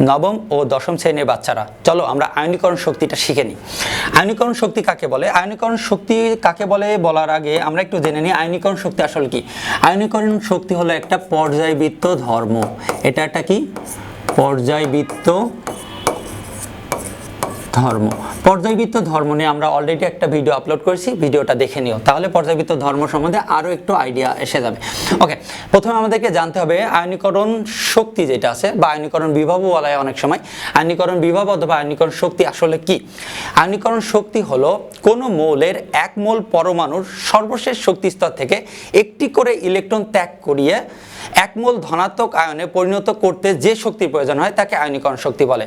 নবম ও দশম শ্রেণির বাচ্চারা। চলো আমরা আয়নীকরণ শক্তিটা শিখে নিই। আয়নীকরণ শক্তি কাকে বলে? আয়নীকরণ শক্তি কাকে বলে বলার আগে আমরা একটু জেনে নিই আয়নীকরণ শক্তি আসলে কি? আয়নীকরণ শক্তি হলো একটা পর্যায়বৃত্ত ধর্ম। এটা একটা কি? পর্যায়বৃত্ত ধর্ম। পর্যায়বৃত্ত ধর্ম নিয়ে আমরা অলরেডি একটা ভিডিও আপলোড করেছি, ভিডিওটা দেখে নিও। তাহলে পর্যায়বৃত্ত ধর্ম সম্বন্ধে আরও একটু আইডিয়া এসে যাবে। ওকে প্রথমে আমাদেরকে জানতে হবে আয়নীকরণ শক্তি যেটা আছে বা আয়নীকরণ বিভবও বলা হয় অনেক সময় আয়নীকরণ বিভব অথবা আয়নীকরণ শক্তি আসলে কি? আয়নীকরণ শক্তি হলো কোনো মৌলের এক মোল পরমাণুর সর্বশেষ শক্তি স্তর থেকে একটি করে ইলেকট্রন ত্যাগ করিয়ে এক মোল ধনাত্মক আয়নে পরিণত করতে যে শক্তির প্রয়োজন হয় তাকে আয়নীকরণ শক্তি বলে।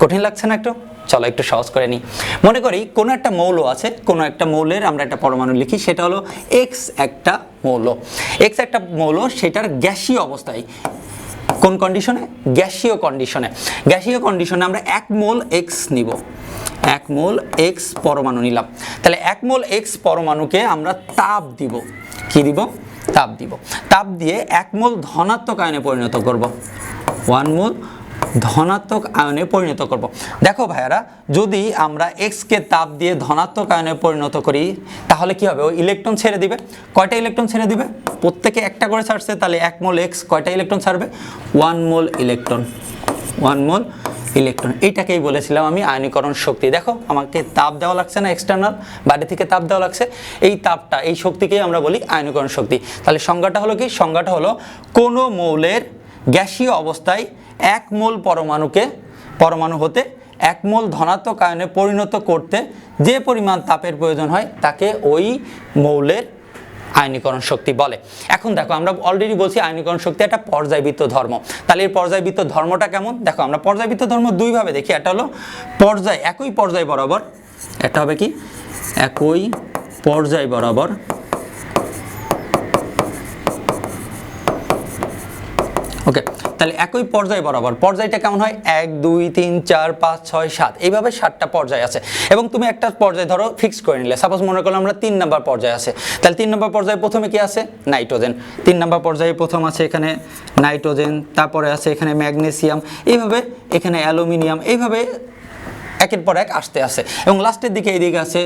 কঠিন লাগছে না একটু? চলো একটু সহজ করে নিই। মনে করি কোনো একটা মৌল আছে, কোনো একটা মৌলের আমরা একটা পরমাণু লিখি, সেটা হলো এক্স একটা মৌল। এক্স একটা মৌল, সেটার গ্যাসীয় অবস্থায়, কোন কন্ডিশনে গ্যাসীয় কন্ডিশনে গ্যাসীয় কন্ডিশনে আমরা এক মোল এক্স নিব। এক মোল এক্স পরমাণু নিলাম। তাহলে এক মোল এক্স পরমাণুকে আমরা তাপ দিব। কি দিব? তাপ দিব। তাপ দিয়ে এক মোল ধনাত্মক আয়নে পরিণত করব। ওয়ান মোল ধনাত্মক আয়নে পরিণত করব। দেখো ভাইয়ারা, যদি আমরা এক্সকে তাপ দিয়ে ধনাত্মক আয়নে পরিণত করি, তাহলে কি হবে? ওই ইলেকট্রন ছেড়ে দিবে। কয়টা ইলেকট্রন ছেড়ে দিবে? প্রত্যেকে একটা করে ছাড়ছে, তাহলে এক মোল এক্স কয়টা ইলেকট্রন ছাড়বে? One mole electron one mole electron এইটাকেই বলেছিলাম আমি আয়নীকরণ শক্তি। দেখো, আমাকে তাপ দেওয়া লাগছে না এক্সটার্নাল বাইরে থেকে তাপ দেওয়া লাগছে। এই তাপটা, এই শক্তিকেই আমরা বলি আয়নীকরণ শক্তি। তাহলে সংজ্ঞাটা হলো কি? সংজ্ঞাটা হলো কোনো মৌলের গ্যাসীয় অবস্থায় এক মোল পরমাণুকে, পরমাণু হতে এক মোল ধনাত্মক আয়নে পরিণত করতে যে পরিমাণ তাপের প্রয়োজন হয়, তাকে ওই মৌলের আয়নীকরণ শক্তি বলে। এখন দেখো, আমরা অলরেডি বলছি আয়নীকরণ শক্তি একটা পর্যায়বৃত্ত ধর্ম। তাহলে এই পর্যায়বৃত্ত ধর্মটা কেমন? দেখো, আমরা পর্যায়বৃত্ত ধর্ম দুইভাবে দেখি। একটা হলো পর্যায়, একই পর্যায় বরাবর। একটা হবে কি? একই পর্যায় বরাবর। ওকে তাহলে একই পর্যায় বরাবর, পর্যায়টা কেমন হয়? এক, দুই, তিন, চার, পাঁচ, ছয়, সাত। এইভাবে সাতটা পর্যায় আছে। এবং তুমি একটা পর্যায় ধরো ফিক্স করে নিলে। সাপোজ মনে করল আমরা তিন নম্বর পর্যায়ে আছে। তাহলে তিন নম্বর পর্যায়ে প্রথমে কি আছে? নাইট্রোজেন তিন নম্বর পর্যায়ে প্রথম আছে এখানে নাইট্রোজেন তারপরে আছে এখানে ম্যাগনেসিয়াম এইভাবে এখানে অ্যালুমিনিয়াম এইভাবে একের পর এক আসতে আসে এবং লাস্টের দিকে এইদিকে আছে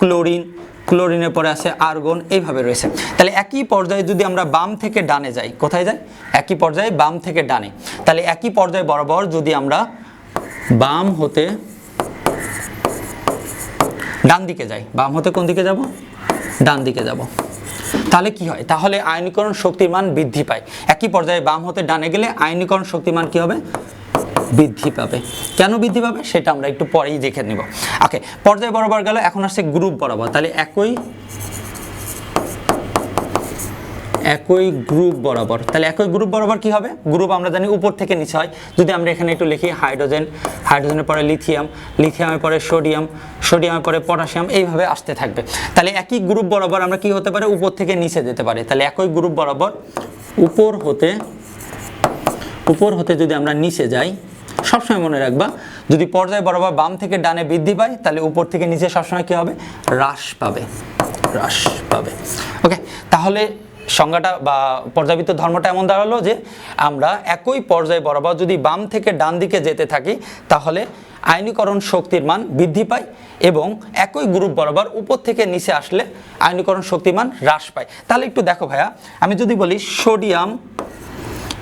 ক্লোরিন ক্লোরিনের পরে আছে আর্গন, এইভাবে রয়েছে। তাহলে একই পর্যায়ে যদি আমরা বাম থেকে ডানে যাই, কোথায় যাই? একই পর্যায়ে বাম থেকে ডানে। তাহলে একই পর্যায়ে বরাবর যদি আমরা বাম হতে ডান দিকে যাই, বাম হতে কোন দিকে যাব? ডান দিকে যাব। তাহলে কি হয়? তাহলে আয়নীকরণ শক্তির মান বৃদ্ধি পায়। একই পর্যায়ে বাম হতে ডানে গেলে আয়নীকরণ শক্তির মান কি হবে? বৃদ্ধি পাবে। কেন বৃদ্ধি পাবে? সেটা আমরা একটু পরেই দেখে নিব। ওকে পর্যায় বরাবর গেল, এখন আসছে গ্রুপ বরাবর। তাহলে একই একই গ্রুপ বরাবর। তাহলে একই গ্রুপ বরাবর কি হবে? গ্রুপ আমরা জানি উপর থেকে নিচে হয়। যদি আমরা এখানে একটু লিখি হাইড্রোজেন হাইড্রোজেনের পরে লিথিয়াম লিথিয়ামের পরে সোডিয়াম সোডিয়ামের পরে পটাশিয়াম এইভাবে আসতে থাকবে। তাহলে একই গ্রুপ বরাবর আমরা কি হতে পারে? উপর থেকে নিচে যেতে পারে। তাহলে একই গ্রুপ বরাবর উপর হতে উপর হতে যদি আমরা নিচে যাই সবসময় মনে রাখবা, যদি পর্যায় বরাবর বাম থেকে ডানে বৃদ্ধি পায়, তাহলে উপর থেকে নিচে সবসময় কি হবে? হ্রাস পাবে। হ্রাস পাবে। ওকে তাহলে সংজ্ঞাটা বা পর্যাবৃত্ত ধর্মটা এমন দাঁড়াল যে, আমরা একই পর্যায় বরাবর যদি বাম থেকে ডান দিকে যেতে থাকি, তাহলে আইনীকরণ শক্তির মান বৃদ্ধি পায় এবং একই গ্রুপ বরাবর উপর থেকে নিচে আসলে আইনীকরণ শক্তির মান হ্রাস পায়। তাহলে একটু দেখো ভাইয়া, আমি যদি বলি সোডিয়াম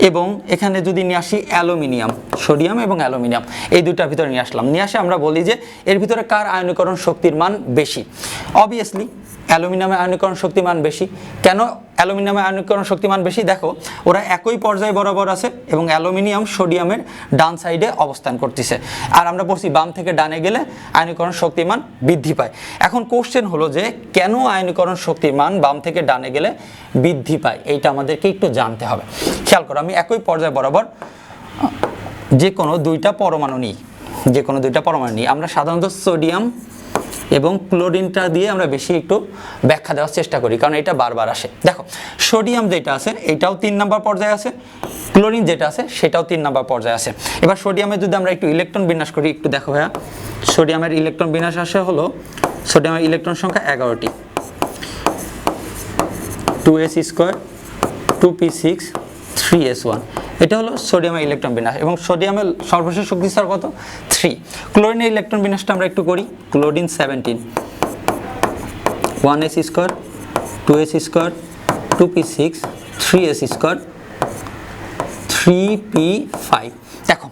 এবং এখানে যদি নিয়ে আসি অ্যালুমিনিয়াম, সোডিয়াম এবং অ্যালুমিনিয়াম, এই দুটার ভিতরে নিয়ে আসলাম। নিয়ে আসে আমরা বলি যে এর ভিতরে কার আয়নীকরণ শক্তির মান বেশি? অবভিয়াসলি অ্যালুমিনিয়ামের আয়নীকরণ শক্তির মান বেশি। কেন অ্যালুমিনিয়ামের আয়নীকরণ শক্তিমান বেশি। দেখো, ওরা একই পর্যায়ে বরাবর আছে এবং অ্যালুমিনিয়াম সোডিয়ামের ডান সাইডে অবস্থান করতেছে। আর আমরা পড়ছি বাম থেকে ডানে গেলে আয়নীকরণ শক্তিমান বৃদ্ধি পায়। এখন কোশ্চেন হলো যে, কেন আয়নীকরণ শক্তির মান বাম থেকে ডানে গেলে বৃদ্ধি পায়? এইটা আমাদেরকে একটু জানতে হবে। খেয়াল করো, আমি একই পর্যায়ে বরাবর যে কোনো দুইটা পরমাণু নিই। যে কোনো দুইটা পরমাণু নিই। আমরা সাধারণত সোডিয়াম এবং ক্লোরিনটা দিয়ে আমরা বেশি একটু ব্যাখ্যা দেওয়ার চেষ্টা করি, কারণ এটা বারবার আসে। দেখো, সোডিয়াম যেটা আছে, এটাও তিন নাম্বার পর্যায়ে আছে, ক্লোরিন যেটা আছে, সেটাও তিন নাম্বার পর্যায়ে আছে। এবার সোডিয়ামের যদি আমরা একটু ইলেকট্রন বিন্যাস করি, একটু দেখো ভাইয়া, সোডিয়ামের ইলেকট্রন বিন্যাস আসে হলো, সোডিয়ামের ইলেকট্রন সংখ্যা এগারোটি। Two s square, two p six, three s one. এটা হলো সোডিয়ামের ইলেকট্রন বিন্যাস এবং সোডিয়ামের সর্বশেষ শক্তি স্তর কত? থ্রি ক্লোরিনের ইলেকট্রন বিন্যাসটা আমরা একটু করি। Chlorine seventeen one s square two s square two p six three s square three p five দেখো,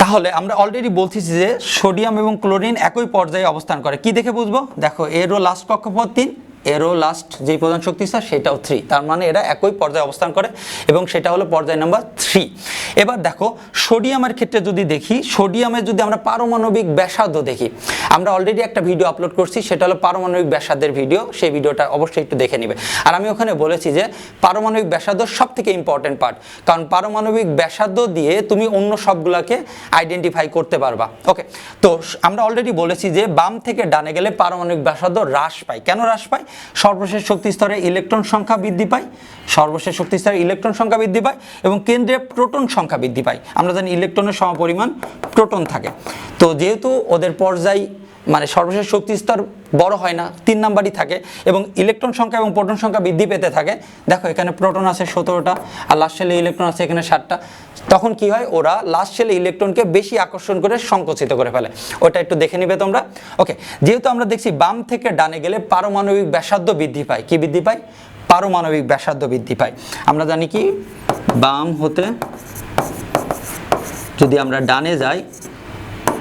তাহলে আমরা অলরেডি বলতেছি যে সোডিয়াম এবং ক্লোরিন একই পর্যায়ে অবস্থান করে। কি দেখে বুঝব? দেখো এরও লাস্ট কক্ষপথ তিন এরও লাস্ট যেই প্রধান শক্তি স্তর সেটাও থ্রি তার মানে এরা একই পর্যায়ে অবস্থান করে এবং সেটা হলো পর্যায় নাম্বার থ্রি এবার দেখো সোডিয়ামের ক্ষেত্রে যদি দেখি সোডিয়ামের যদি আমরা পারমাণবিক ব্যাসার্ধ দেখি, আমরা অলরেডি একটা ভিডিও আপলোড করছি, সেটা হলো পারমাণবিক ব্যাসার্ধের ভিডিও সেই ভিডিওটা অবশ্যই একটু দেখে নেবে। আর আমি ওখানে বলেছি যে, পারমাণবিক ব্যাসার্ধ সব থেকে ইম্পর্টেন্ট পার্ট কারণ পারমাণবিক ব্যাসার্ধ দিয়ে তুমি অন্য সবগুলোকে আইডেন্টিফাই করতে পারবা। ওকে তো আমরা অলরেডি বলেছি যে, বাম থেকে ডানে গেলে পারমাণবিক ব্যাসার্ধ হ্রাস পায়। কেন হ্রাস পায়? সর্বশেষ শক্তি স্তরে ইলেকট্রন সংখ্যা বৃদ্ধি পায়, সর্বশেষ শক্তি স্তরে ইলেকট্রন সংখ্যা বৃদ্ধি পায় এবং কেন্দ্রে প্রোটন সংখ্যা বৃদ্ধি পায়। আমরা জানি ইলেকট্রনের সমপরিমাণ প্রোটন থাকে। তো যেহেতু ওদের পর্যায় মানে সর্বশেষ শক্তি স্তর বড় হয় না, তিন নাম্বারই থাকে এবং ইলেকট্রন সংখ্যা এবং প্রোটন সংখ্যা বৃদ্ধি পেতে থাকে, দেখো এখানে প্রোটন আছে সতেরোটা, আর লাস্ট শেলে ইলেকট্রন আছে এখানে ষাটটা। তখন কি হয়? ওরা লাস্ট শেলে ইলেকট্রনকে বেশি আকর্ষণ করে সংকুচিত করে ফেলে। ওটা একটু দেখে নিবে তোমরা। ওকে যেহেতু আমরা দেখছি বাম থেকে ডানে গেলে পারমাণবিক ব্যাসার্ধ বৃদ্ধি পায়। কি বৃদ্ধি পায়? পারমাণবিক ব্যাসার্ধ বৃদ্ধি পায়। আমরা জানি কি? বাম হতে যদি আমরা ডানে যাই,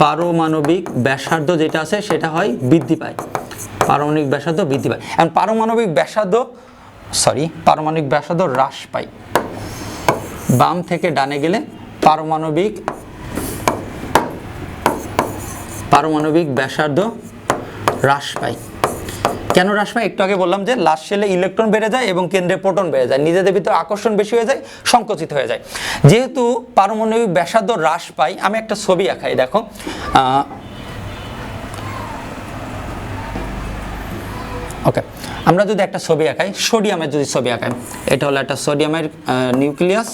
পারমাণবিক ব্যাসার্ধ যেটা আছে সেটা হয় বৃদ্ধি পায়। পারমাণবিক ব্যাসার্ধ বৃদ্ধি পায়। এখন পারমাণবিক ব্যাসার্ধ সরি পারমাণবিক ব্যাসার্ধ হ্রাস পায়। বাম থেকে ডানে গেলে পারমাণবিক পারমাণবিক ব্যাসার্ধ হ্রাস পায়। কেন হ্রাস পায়? একটু আগে বললাম যে লাস্ট সেলে ইলেকট্রন বেড়ে যায় এবং কেন্দ্রে প্রোটন বেড়ে যায়। নিজেদের ভিতরে আকর্ষণ বেশি হয়ে যায়, সংকুচিত হয়ে যায়। যেহেতু পারমাণবিক ব্যাসার্ধ হ্রাস পায়, আমি একটা ছবি আঁকাই, দেখো। ওকে আমরা যদি একটা ছবি আঁকাই, সোডিয়ামের যদি ছবি আঁকাই, এটা হলো একটা সোডিয়ামের নিউক্লিয়াস।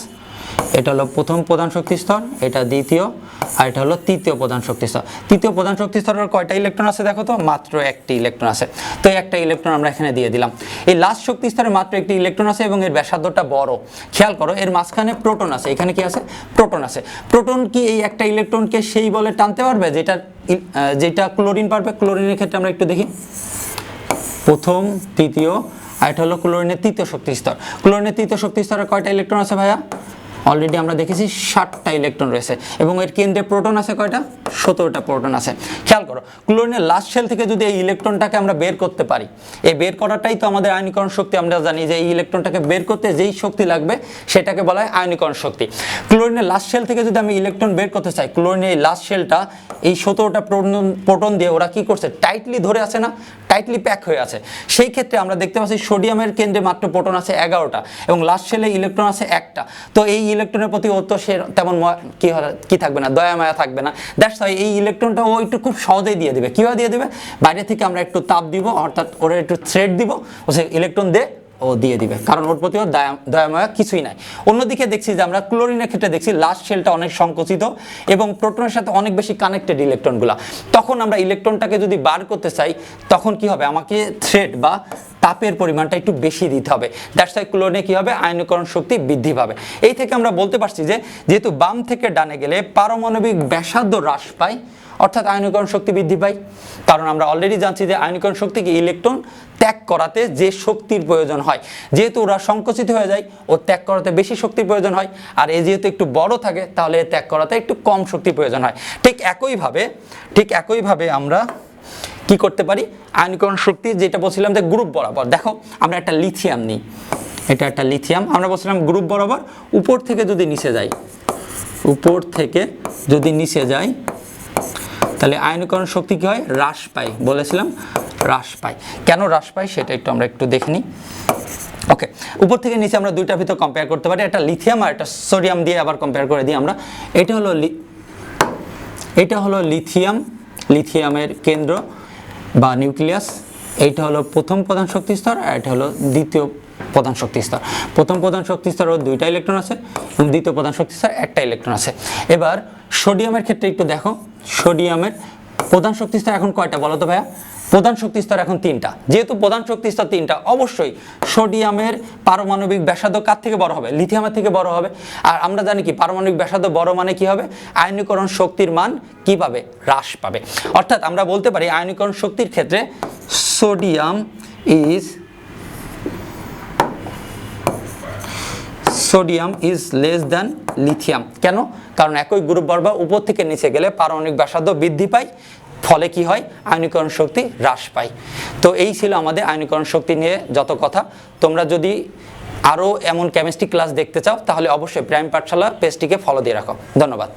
এটা হলো প্রথম প্রধান শক্তি স্তর এটা দ্বিতীয়, আর এটা হলো তৃতীয় প্রধান শক্তি স্তর তৃতীয় প্রধান শক্তি স্তরের কয়টা ইলেকট্রন আছে দেখো তো? মাত্র একটি ইলেকট্রন আছে। তো একটা ইলেকট্রন আমরা এখানে দিয়ে দিলাম। এই লাস্ট শক্তি স্তরে মাত্র একটি ইলেকট্রন আছে এবং এর ব্যাসার্ধটা বড়। খেয়াল করো, এর মাঝখানে প্রোটন আছে। এখানে কি আছে? প্রোটন আছে। প্রোটন কি এই একটা ইলেকট্রনকে সেই বলে টানতে পারবে? যেটা যেটা ক্লোরিন পারবে? ক্লোরিনের ক্ষেত্রে আমরা একটু দেখি। প্রথম, তৃতীয়, আর এটা হলো ক্লোরিনের তৃতীয় শক্তি স্তর ক্লোরিনের তৃতীয় শক্তি স্তরে কয়টা ইলেকট্রন আছে ভাইয়া? অলরেডি আমরা দেখেছি ষাটটা ইলেকট্রন রয়েছে এবং এর কেন্দ্রে প্রোটন আছে কয়টা? সতেরোটা প্রোটন আছে। খেয়াল করো ক্লোরিনের লাস্ট শেল থেকে যদি এই ইলেকট্রনটাকে আমরা বের করতে পারি, এই বের করাটাই তো আমাদের আয়নীকরণ শক্তি। আমরা জানি যে এই ইলেকট্রনটাকে বের করতে যেই শক্তি লাগবে, সেটাকে বলা হয় আয়নীকরণ শক্তি। ক্লোরিনের লাস্ট শেল থেকে যদি আমি ইলেকট্রন বের করতে চাই ক্লোরিনের এই লাস্ট শেলটা এই সতেরোটা প্রোটন প্রোটন দিয়ে ওরা কি করছে? টাইটলি ধরে আছে না? টাইটলি প্যাক হয়ে আছে। সেই ক্ষেত্রে আমরা দেখতে পাচ্ছি সোডিয়ামের কেন্দ্রে মাত্র প্রোটন আছে এগারোটা এবং লাস্ট শেলে ইলেকট্রন আছে একটা। তো এই ইলেকট্রনের প্রতি ও তো সে তেমন কি হবে কি থাকবে না, দয়া মায়া থাকবে না। দ্যাটস ওয়াই এই ইলেকট্রনটা ও একটু খুব সহজেই দিয়ে দেবে। কীভাবে দিয়ে দেবে? বাইরে থেকে আমরা একটু তাপ দিব, অর্থাৎ ওরা একটু থ্রেড দিব, ও সে ইলেকট্রন দে ও দিয়ে দিবে। কারণ ওর প্রতি ওর দয়া দয়াময়া কিছুই নাই। অন্যদিকে দেখছি যে আমরা ক্লোরিনের ক্ষেত্রে দেখছি লাস্ট শেলটা অনেক সংকুচিত এবং প্রোটনের সাথে অনেক বেশি কানেক্টেড ইলেকট্রনগুলো। তখন আমরা ইলেকট্রনটাকে যদি বার করতে চাই, তখন কি হবে? আমাকে থ্রেড বা তাপের পরিমাণটা একটু বেশি দিতে হবে। দ্যাটস ওয়াই ক্লোরিনে কি হবে? আয়নীকরণ শক্তি বৃদ্ধি পাবে। এই থেকে আমরা বলতে পারছি যে, যেহেতু বাম থেকে ডানে গেলে পারমাণবিক ব্যাসার্ধ হ্রাস পায় অর্থাৎ আয়নীকরণ শক্তি বৃদ্ধি পায়। কারণ আমরা অলরেডি জানছি যে আয়নীকরণ শক্তিকে ইলেকট্রন ত্যাগ করাতে যে শক্তির প্রয়োজন হয়। যেহেতু ওরা সংকুচিত হয়ে যায়, ও ত্যাগ করাতে বেশি শক্তির প্রয়োজন হয়। আর এ যেহেতু একটু বড় থাকে, তাহলে ত্যাগ করাতে একটু কম শক্তির প্রয়োজন হয়। ঠিক একইভাবে ঠিক একইভাবে আমরা কি করতে পারি? আয়নীকরণ শক্তি যেটা বলছিলাম যে গ্রুপ বরাবর। দেখো, আমরা একটা লিথিয়াম নিই। এটা একটা লিথিয়াম আমরা বলছিলাম গ্রুপ বরাবর। উপর থেকে যদি নিচে যাই, উপর থেকে যদি নিচে যাই তাহলে আয়নীকরণ শক্তি কী হয়? হ্রাস পায়। বলেছিলাম হ্রাস পায়। কেন হ্রাস পায় সেটা একটু আমরা একটু দেখে নিই। ওকে, উপর থেকে নিচে আমরা দুইটার ভিতর কম্পেয়ার করতে পারি। একটা লিথিয়াম আর একটা সোডিয়াম দিয়ে আবার কম্পেয়ার করে দিই আমরা। এটা হলো এটা হলো লিথিয়াম লিথিয়ামের কেন্দ্র বা নিউক্লিয়াস এইটা হলো প্রথম প্রধান শক্তি স্তর আর এটা হলো দ্বিতীয় প্রধান শক্তি স্তর। প্রথম প্রধান শক্তি স্তর ওর দুইটা ইলেকট্রন আছে এবং দ্বিতীয় প্রধান শক্তি স্তর একটা ইলেকট্রন আছে। এবার সোডিয়ামের ক্ষেত্রে একটু দেখো। সোডিয়ামের প্রধান শক্তি স্তর এখন কয়টা বলো তো ভাইয়া? প্রধান শক্তি স্তর এখন তিনটা। যেহেতু প্রধান শক্তি স্তর তিনটা, অবশ্যই সোডিয়ামের পারমাণবিক ব্যাসার্ধ কার থেকে বড় হবে? লিথিয়ামের থেকে বড় হবে। আর আমরা জানি কি, পারমাণবিক ব্যাসার্ধ বড় মানে কি হবে? আয়নীকরণ শক্তির মান কি পাবে? হ্রাস পাবে। অর্থাৎ আমরা বলতে পারি আয়নীকরণ শক্তির ক্ষেত্রে sodium is sodium is less than lithium. কেন? কারণ একই গ্রুপ বর্বা উপর থেকে নিচে গেলে পারমাণবিক ব্যাসার্ধ বৃদ্ধি পায়, ফলে কি হয়? আয়নীকরণ শক্তি হ্রাস পায়। তো এই ছিল আমাদের আয়নীকরণ শক্তি নিয়ে যত কথা। তোমরা যদি আরও এমন কেমিস্ট্রি ক্লাস দেখতে চাও, তাহলে অবশ্যই প্রাইম পাঠশালা পেজটিকে ফলো দিয়ে রাখো। ধন্যবাদ।